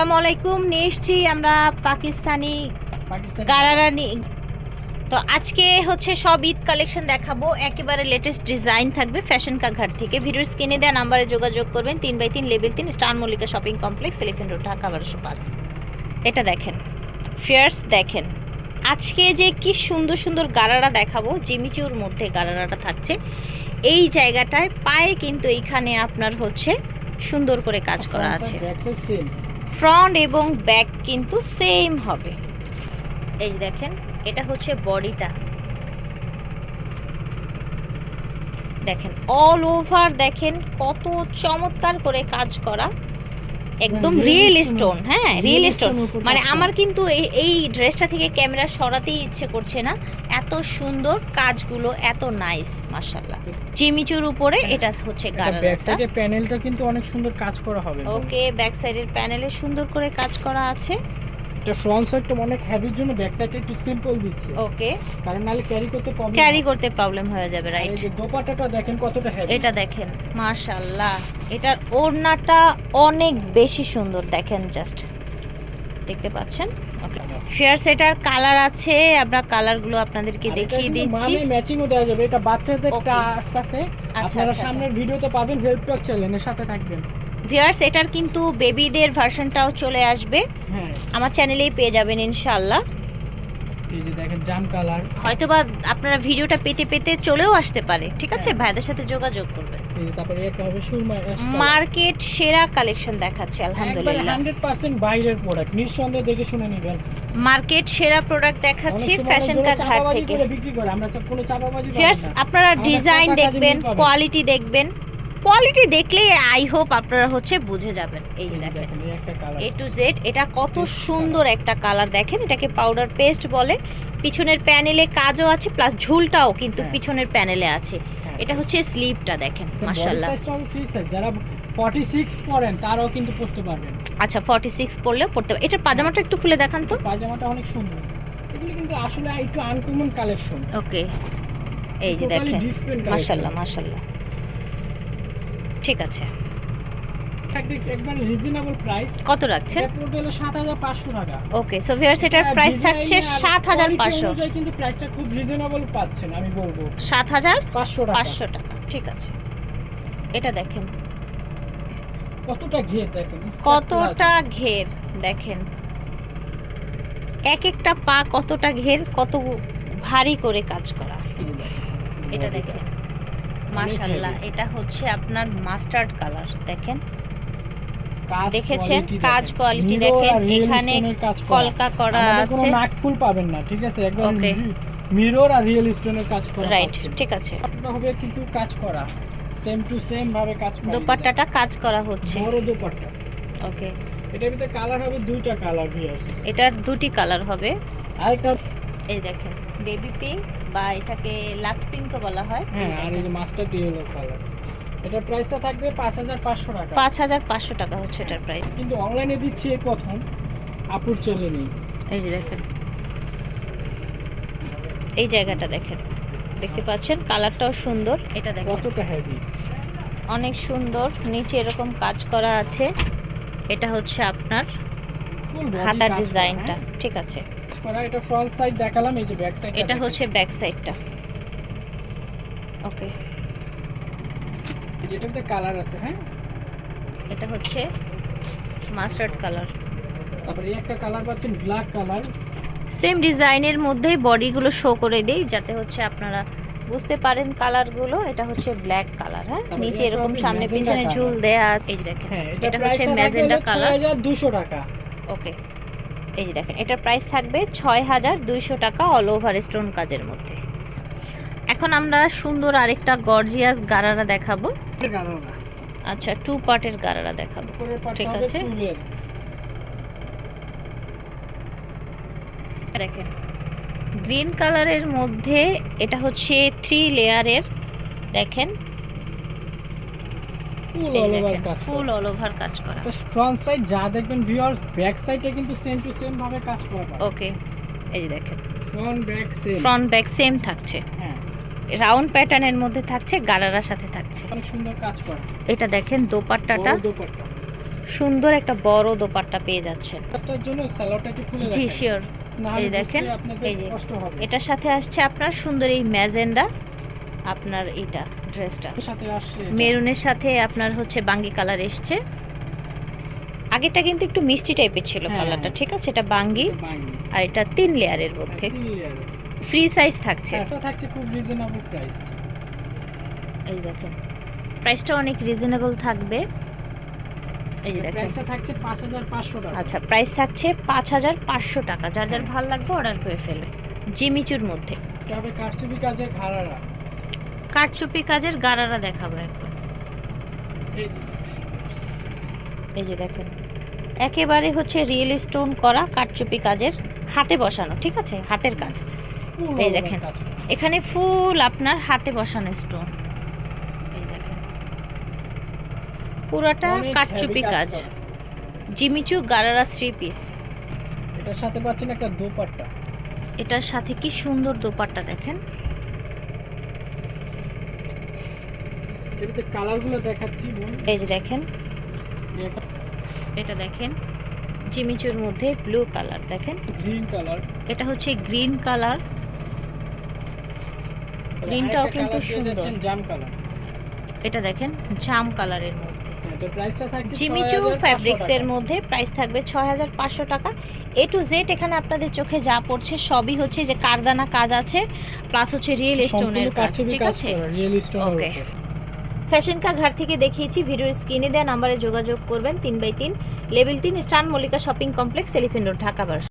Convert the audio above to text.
আসসালামু আলাইকুম নিয়ে এসছি আমরা পাকিস্তানি পাকিস্তান গারারা নি- তো আজকে হচ্ছে সব ঈদ কালেকশন দেখাবো। একেবারে লেটেস্ট ডিজাইন থাকবে ফ্যাশন কা ঘাট থেকে। ভিডিওর স্ক্রিনে দেওয়া নাম্বারে যোগাযোগ করবেন। তিন বাই তিন লেভেল তিন star Mallika shopping complex elephant road Dhaka বারোশো পাঁচ। এটা দেখেন ফিয়ার্স দেখেন। আজকে যে কি সুন্দর সুন্দর গারারা দেখাবো জিমিচুর মধ্যে গারারাটা থাকছে। এই জায়গাটায় পায়ে কিন্তু এইখানে আপনার হচ্ছে সুন্দর করে কাজ করা আছে। ফ্রন্ট এবং ব্যাক কিন্তু সেম হবে। এই দেখেন এটা হচ্ছে বডিটা। দেখেন অল ওভার দেখেন কত চমৎকার করে কাজ করা। একদম রিয়েল স্টোন হ্যাঁ রিয়েল স্টোন মানে আমার কিন্তু এই ড্রেসটা থেকে ক্যামেরা সরাতেই ইচ্ছে করছে না। এত সুন্দর কাজগুলো এত নাইস মাশাল্লাহ জিমিচুর উপরে এটা হচ্ছে ব্যাক গারাটা সাইডে প্যানেলটা কিন্তু অনেক সুন্দর কাজ করা হবে। ওকে ব্যাক সাইডের প্যানেলে সুন্দর করে কাজ করা আছে। এটা ফ্রন্ট সাইডটা অনেক হেভির জন্য ব্যাক সাইডটা একটু সিম্পল দিচ্ছে। ওকে। কারণ নালে ক্যারি করতে প্রবলেম ক্যারি করতে প্রবলেম হয়ে যাবে এই রাইট যে দোপাট্টাটা দেখেন কতটা হেভি এটা দেখেন মাশাল্লাহ এটার ওড়নাটা অনেক বেশি সুন্দর দেখেন জাস্ট দেখতে পাচ্ছেন। ওকে ফেয়ার সেটার কালার আছে আমরা কালারগুলো আপনাদেরকে দেখিয়ে দিচ্ছি। ম্যাচিংও দেওয়া যাবে এটা বাচ্চাদের Okay. আসতেছে আচ্ছা, আপনারা আচ্ছা, সামনের ভিডিওতে পাবেন হেল্প টক চ্যানেলের সাথে থাকবেন। ভিয়ার্স এটার কিন্তু বেবিদের ভার্সনটাও চলে আসবে। হ্যাঁ। আমার চ্যানেলেই পেয়ে যাবেন ইনশাল্লাহ এই যে দেখেন জাম কালার হয়তোবা আপনারা ভিডিওটা পেতে পেতে চলেও আসতে পারে ঠিক আছে? হ্যাঁ। ভাইদের সাথে যোগাযোগ করবেন। তারপরে একটা হবে সুরমা মার্কেট সেরা কালেকশন দেখাচ্ছে আলহামদুলিল্লাহ। হান্ড্রেড পার্সেন্ট বাইরের প্রোডাক্ট নিঃসন্দেহে দেখে শুনে নেবেন। মার্কেট সেরা প্রোডাক্ট দেখাচ্ছি ফ্যাশন কা ঘাট থেকে। বিক্রি করে আমরা সব কোনো চাপাবাজি। আপনারা ডিজাইন দেখবেন কোয়ালিটি দেখবেন। কোয়ালিটি দেখলে আই হোপ আপনারা হচ্ছে বুঝে যাবেন। এই যে দেখেন এ টু জেড এটা কত সুন্দর একটা কালার দেখেন এটাকে পাউডার পেস্ট বলে। পিছনের প্যানেলে কাজও আছে প্লাস ঝুলটাও কিন্তু হ্যাঁ। পিছনের প্যানেলে আছে। এটা হচ্ছে স্লিপটা দেখেন মাশাআল্লাহ। যারা 46 পরেন তারাও কিন্তু পড়তে পারবেন। আচ্ছা 46 পরলেও পড়তে এটার পাজামাটা একটু খুলে দেখান তো। পাজামাটা অনেক সুন্দর। এগুলো কিন্তু আসলে একটু আনকমন কালেকশন ওকে এই যে দেখেন মাশাআল্লাহ মাশাআল্লাহ। ঠিক আছে। একবার রিজনেবল প্রাইস কত রাখছেন? এটা 7500 টাকা। ওকে সো ভিউয়ার্স এটার প্রাইস design থাকছে আর সাত হাজার quality পাঁচশো। অনুযায়ী কিন্তু প্রাইসটা খুব রিজনেবল পাচ্ছেন আমি বলব। সাত হাজার 500 পাঁচশো টাকা। ঠিক আছে। এটা দেখেন। কতটা ঘের দেখেন কতটা ঘের দেখেন। এক একটা পা কতটা ঘের কত ভারী করে কাজ করা। এটা দেখেন। মাশাল্লাহ এটা হচ্ছে আপনার মাস্টার্ড কালার দেখেন? দেখেছেন? কাজ কোয়ালিটি দেখেন এখানে কলকা করা আছে। নাকফুল পাবেন না ঠিক আছে? Okay. মিরর আর রিয়েল স্টোনের কাজ করা রাইট ঠিক আছে। হবে কিন্তু কাজ করা। সেম টু সেম ভাবে কাজ করা। দোপাট্টাটা কাজ করা হচ্ছে। বড় দোপাট্টা। ওকে এটার ভিতরে কালার হবে দুইটা কালার ভিউয়ার্স এটার দুটি কালার হবে। আরেকটা এই দেখেন বেবি পিঙ্ক বা এটাকে লাক্স পিঙ্কও বলা হয় হ্যাঁ এই আর এই যে মাস্টার ইয়েলো কালার এটার প্রাইসটা থাকবে পাঁচ হাজার পাঁচশো টাকা। পাঁচ হাজার পাঁচশো টাকা হচ্ছে এটার প্রাইস কিন্তু অনলাইনে দিচ্ছি এই প্রথম আপুর চলে নেই। এই যে দেখেন। এই জায়গাটা দেখেন। দেখতে পাচ্ছেন? কালারটাও সুন্দর। এটা দেখেন। কতটা হেভি অনেক সুন্দর। নিচে এরকম কাজ করা আছে। এটা হচ্ছে আপনার হাতার ডিজাইনটা ঠিক আছে। করা এটা ফ্রন্ট সাইড দেখালাম এই যে ব্যাক সাইড এটা হচ্ছে ব্যাক সাইডটা ওকে যেটাতে কালার আছে হ্যাঁ? এটা হচ্ছে মাস্টার্ড কালার তারপরে এই একটা কালার পাচ্ছেন ব্ল্যাক কালার সেম ডিজাইনের মধ্যেই বডিগুলো শো করে দেই যাতে হচ্ছে আপনারা বুঝতে পারেন কালারগুলো এটা হচ্ছে ব্ল্যাক কালার হ্যাঁ? নিচে এরকম সামনে পিছনে। ঝুল দেয়া এই দেখেন হ্যাঁ এটা হচ্ছে ম্যাজেন্টা কালার 6200 টাকা। ওকে এই যে দেখেন এটার প্রাইস থাকবে ছয় হাজার দুইশো টাকা অল ওভার স্টোন কাজের মধ্যে। এখন আমরা সুন্দর আরেকটা গর্জিয়াস গারারা দেখাবো। আচ্ছা টু পার্টের গারারা দেখাবো। ঠিক আছে। দেখেন গ্রিন কালারের মধ্যে এটা হচ্ছে থ্রি লেয়ারের দেখেন ফুল অল ওভার কাজ ফুল অল ওভার কাজ করা। ফ্রন্ট সাইড যা দেখবেন ভিউয়ার্স ব্যাক সাইডে কিন্তু সেম টু সেম ভাবে কাজ করা ওকে এই যে দেখেন। Front back same front back same থাকছে। হ্যাঁ। রাউন্ড প্যাটার্নের মধ্যে থাকছে গারারার সাথে থাকছে। অনেক সুন্দর কাজ করা। এটা দেখেন দোপাট্টাটা। দোপাট্টা। সুন্দর একটা বড় দোপাট্টা পেয়ে যাচ্ছেন। কাজটার জন্য স্যালোটাকে খুলে জি শিওর এই দেখেন, এই যে, এটার সাথে আসছে আপনার সুন্দর এই ম্যাজেন্ডা আপনার এটা ড্রেসটা। মেরুনের সাথে আপনার হচ্ছে বাঙ্গি কালার এসছে। আগেরটা কিন্তু একটু মিষ্টি টাইপের ছিল হ্যাঁ, কালারটা হ্যাঁ। ঠিক আছে? এটা বাঙ্গি আর এটা তিন লেয়ারের মধ্যে। হ্যাঁ। ফ্রি সাইজ থাকছে। থাকছে খুব রিজনেবল প্রাইস এই দেখেন প্রাইসটা অনেক রিজনেবল থাকবে। এই যে দেখেন। থাকছে পাঁচ হাজার পাঁচশো টাকা। আচ্ছা প্রাইস থাকছে পাঁচ হাজার পাঁচশো টাকা যার যার ভালো লাগবে অর্ডার করে ফেলে। জিমিচুর মধ্যে। কারচুপি কাজের ঘাড়ারা। কাঠচুপি কাজের গারারা দেখাবো এখন। এই যে। দেখেন। একেবারে হচ্ছে রিয়েল স্টোন করা কাঠচুপি কাজের হাতে বসানো ঠিক আছে? হাতের কাজ। এই দেখেন। এখানে ফুল আপনার হাতে বসানো স্টোন এই দেখেন। পুরোটা heavy কাজ জিমিচু গারারা থ্রি পিস এটার সাথে পাচ্ছেন একটা দোপাট্টা। এটার সাথে কি সুন্দর দোপাট্টা দেখেন। এটাতে কালারগুলো দেখাচ্ছি এই যে দেখেন। এটা দেখেন জিমিচুর মধ্যে ব্লু কালার দেখেন। গ্রিন কালার এটা হচ্ছে গ্রিন কালার গ্রিনটাও কিন্তু সুন্দর। জাম কালার এটা দেখেন জাম কালারের মধ্যে। জিমিচু ফ্যাব্রিক্স এর মধ্যে প্রাইস থাকবে ছয় হাজার পাঁচশো টাকা। এ টু জেড এখানে আপনাদের চোখে যা পড়ছে সবই হচ্ছে যে কারদানা কাজ আছে প্লাস হচ্ছে রিয়েল স্টোনের কাজ ঠিক আছে? করা, ফ্যাশন কা ঘাট থেকে দেখিয়েছি, ভিডিওর স্ক্রিনে দেওয়া নাম্বারে যোগাযোগ করবেন, তিন বাই তিন লেভেল তিন, star Mallika shopping complex, elephant road, Dhaka